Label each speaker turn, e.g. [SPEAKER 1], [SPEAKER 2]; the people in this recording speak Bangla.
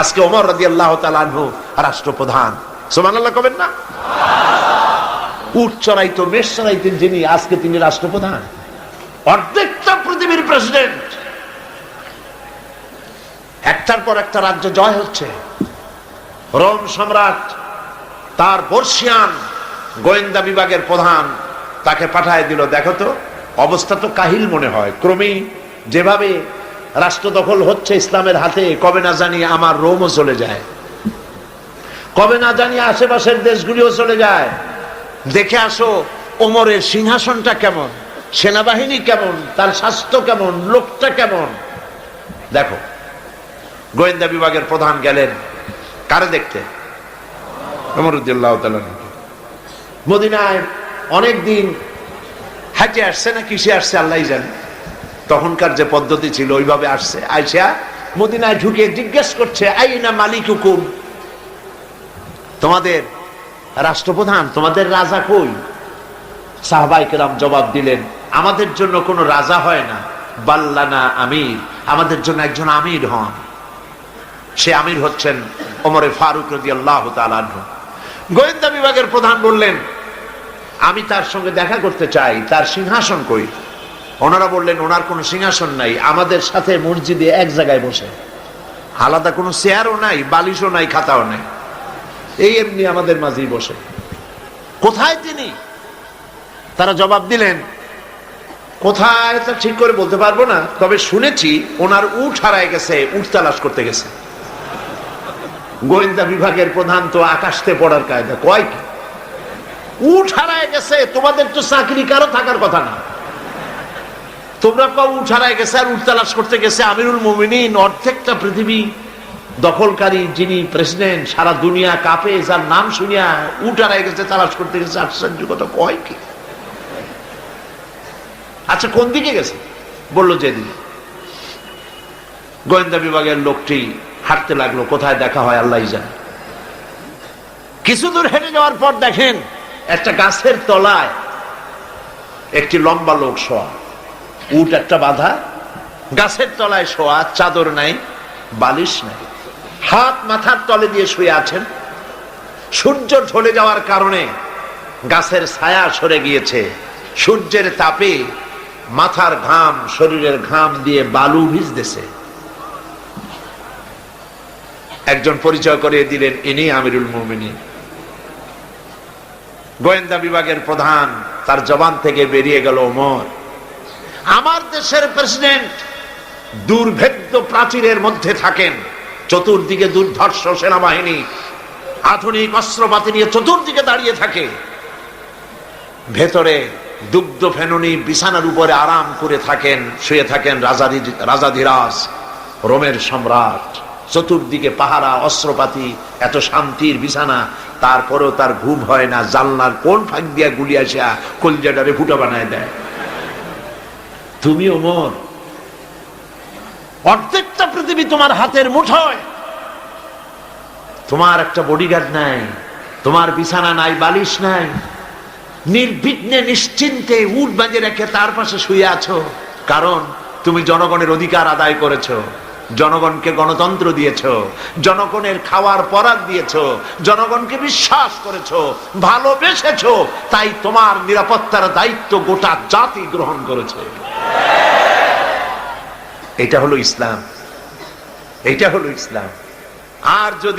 [SPEAKER 1] আজকে ওমর রাজি আল্লাহ তালানহু রাষ্ট্রপ্রধান। সোমান আল্লাহ কবেন না? উট চড়াইতো চড়াইতেন যিনি, আজকে তিনি রাষ্ট্রপ্রধান। অর্ধেকটা পৃথিবীর প্রেসিডেন্ট একটার পর একটা রাজ্য জয় হচ্ছে। রোম সম্রাট, তার বর্ষিয়ান গোয়েন্দা বিভাগের প্রধান তাকে পাঠায় দিল। দেখো তো, অবস্থা তো কাহিল মনে হয়। ক্রমেই যেভাবে রাষ্ট্র দখল হচ্ছে ইসলামের হাতে, কবে না জানি আমার রোমও চলে যায়। কবে না জানি আশেপাশের দেশগুলিও চলে যায়। দেখে আসো, ওমরের সিংহাসনটা কেমন, সেনাবাহিনী কেমন, তার স্বাস্থ্য কেমন, লোকটা কেমন। দেখো, গোয়েন্দা বিভাগের প্রধান গেলেন, কারে দেখতে? মদিনায় অনেকদিন হাজে আসছে না কিসে আসছে আল্লাহ জানে। তখনকার যে পদ্ধতি ছিল, ওইভাবে আসছে। আইসা মদিনায় ঢুকে জিজ্ঞেস করছে আই না মালিক হুকুম তোমাদের রাষ্ট্রপ্রধান, তোমাদের রাজা কই? সাহবাইকেরাম জবাব দিলেন, আমাদের জন্য কোনো রাজা হয় না। বাল্লানা আমির, আমাদের জন্য একজন আমির হন। সে আমির হচ্ছেন ওমরে ফারুক রদি আল্লাহ গোয়েন্দা বিভাগের প্রধান বললেন, আমি তার সঙ্গে দেখা করতে চাই, তার সিংহাসন কই? ওনারা বললেন, ওনার কোনো সিংহাসন নাই, আমাদের সাথে মসজিদে এক জায়গায় বসে। আলাদা কোনো চেয়ারও নাই, বালিশও নাই, খাতাও নাই। এই এমনি আমাদের মাঝেই বসে। কোথায় তিনি? তারা জবাব দিলেন, কোথায় তা ঠিক করে বলতে পারব না, তবে শুনেছি ওনার উঠ হারায় গেছে উঠ তালাশ করতে গেছে। গোয়েন্দা বিভাগের প্রধান তো আকাশতে পড়ার কায়দা, কয় কি? উঠ হারায় গেছে, তোমাদের তো চাকরি কারও থাকার কথা না। তোমরা পাও উঠ হারায় গেছে আর উঠ তালাশ করতে গেছে। আমিরুল মোমিনিন অর্ধেকটা পৃথিবী দখলকারী, যিনি প্রেসিডেন্ট, সারা দুনিয়া কাপে, যার নাম শুনিয়া উঠ হারায় গেছে, তালাশ করতে গেছে। আশ্চর্য কথা কয় কি? আচ্ছা কোন দিকে গেছে? বলল যেদিন। গোয়েন্দা বিভাগের লোকটি হাঁটতে লাগল, কোথায় দেখা হয় আল্লাহ জানে। কিছু দূর হেঁটে যাওয়ার পর দেখেন একটা গাছের তলায় একটি লম্বা লোক শোয়া। উট একটা বাধা, গাছের তলায় শোয়া, চাদর নাই, বালিশ নাই। হাত মাথার তলে দিয়ে শুয়ে আছেন। সূর্য ঢলে যাওয়ার কারণে গাছের ছায়া সরে গিয়েছে। সূর্যের তাপে মাথার ঘাম, শরীরের ঘাম দিয়ে বালু ভিজতেছে। একজন পরিচয় করিয়ে দিলেন, ইনি আমিরুল মুমিনী গোয়েন্দা বিভাগের প্রধান, তার জবান থেকে বেরিয়ে গেল ওমর। আমার দেশের প্রেসিডেন্ট দুর্ভেদ্য প্রাচীরের মধ্যে থাকেন, চতুর্দিকে দুর্ধর্ষ সেনাবাহিনী, আধুনিক অস্ত্রপাতি নিয়ে চতুর্দিকে দাঁড়িয়ে থাকে। ভেতরে দুগ্ধ ফেননি বিছানার উপরে আরাম করে থাকেন, শুয়ে থাকেন রাজাধি রাজাধিরাজ, রোমের সম্রাট। চতুর্দিকে পাহারা, অস্ত্রপাতি, এত শান্তির বিছানা, তারপরেও তার ঘুম হয় না, জানলার কোন ফাঁক দিয়া গুলি আসা কলজাটারে ফুটা বানায় দেয়। তুমি ওমর, অর্ধেকটা পৃথিবী তোমার হাতের মুঠোয়। তোমার একটা বডিগার্ড নাই, তোমার বিছানা নাই, বালিশ নাই। নির্বিঘ্নে নিশ্চিন্তে উঠ বাজে রেখে তার পাশে শুয়ে আছো। কারণ তুমি জনগণের অধিকার আদায় করেছ, জনগণকে গণতন্ত্র দিয়েছ, জনগণের খাওয়ার পরাগ দিয়েছ, জনগণকে বিশ্বাস করেছ, ভালোবেসেছ, তাই তোমার নিরাপত্তার দায়িত্ব গোটা জাতি গ্রহণ করেছে। এটা হলো ইসলাম। এটা হলো ইসলাম। আর যদি